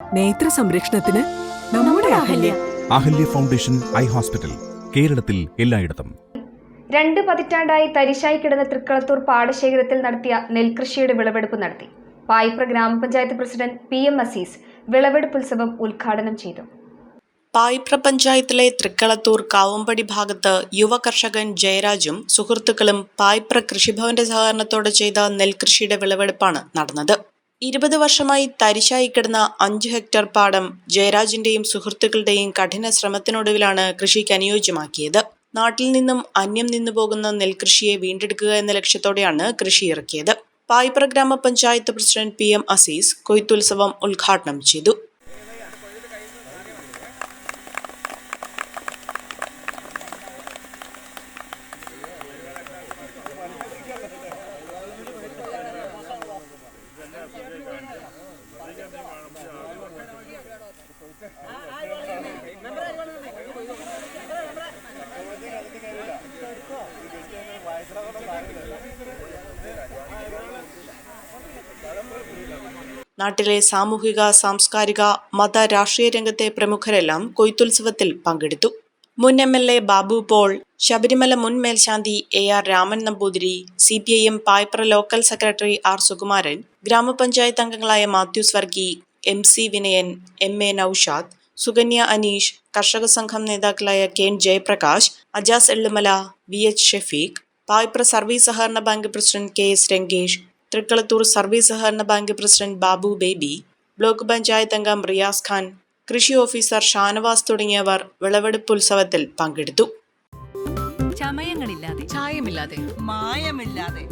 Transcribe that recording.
നേത്ര സംരക്ഷണത്തിന് നമ്മുടെ Ahalya. Ahalya. Foundation eye hospital കേരളത്തിൽ എല്ലായിടത്തും. രണ്ട് പതിറ്റാണ്ടായി തരിശായി കിടന്ന തൃക്കളത്തൂർ പാടശേഖരത്തിൽ നടത്തിയ നെൽകൃഷിയുടെ വിളവെടുപ്പ് നടത്തി. പായിപ്ര ഗ്രാമപഞ്ചായത്ത് പ്രസിഡന്റ് പി എം അസീസ് വിളവെടുപ്പ് ഉത്സവം ഉദ്ഘാടനം ചെയ്തു. പായിപ്ര പഞ്ചായത്തിലെ തൃക്കളത്തൂർ കാവമ്പടി ഭാഗത്ത് യുവ കർഷകൻ ജയരാജും സുഹൃത്തുക്കളും പായിപ്ര കൃഷിഭവന്റെ സഹകരണത്തോടെ ചെയ്ത നെൽകൃഷിയുടെ വിളവെടുപ്പാണ് നടന്നത്. ഇരുപത് വർഷമായി തരിശായി കിടന്ന അഞ്ച് ഹെക്ടർ പാടം ജയരാജിന്റെയും സുഹൃത്തുക്കളുടെയും കഠിന ശ്രമത്തിനൊടുവിലാണ് കൃഷിക്ക് അനുയോജ്യമാക്കിയത്. നാട്ടിൽ നിന്നും അന്യം നിന്നു പോകുന്ന നെൽകൃഷിയെ വീണ്ടെടുക്കുക എന്ന ലക്ഷ്യത്തോടെയാണ് കൃഷി ഇറക്കിയത്. Payipra grama panchayat president P M Azeez കൊയ്ത്തുത്സവം ഉദ്ഘാടനം ചെയ്തു. നാട്ടിലെ സാമൂഹിക സാംസ്കാരിക മത രാഷ്ട്രീയ രംഗത്തെ പ്രമുഖരെല്ലാം കൊയ്ത്തുത്സവത്തിൽ പങ്കെടുത്തു. മുൻ M L A Babu Paul Sabarimala മുൻ മേൽശാന്തി A R Raman Namboothiri C P I M Payipra local secretary R Sukumaran ഗ്രാമപഞ്ചായത്ത് അംഗങ്ങളായ Mathew Varghese M C Vinayan M A Noushad Sukanya Aneesh കർഷക സംഘം നേതാക്കളായ K N Jayaprakash Ajas Ellumala V H Shefeek Payipra service സഹകരണ bank president K S Rangesh Thrikkalathoor service സഹകരണ bank president Babu Baby block panchayat അംഗം റിയാസ് ഖാൻ കൃഷി officer Shanavas തുടങ്ങിയവർ വിളവെടുപ്പ് ഉത്സവത്തിൽ പങ്കെടുത്തു. ചമയങ്ങളില്ലാതെ ചായമില്ലാതെ മായമില്ലാതെ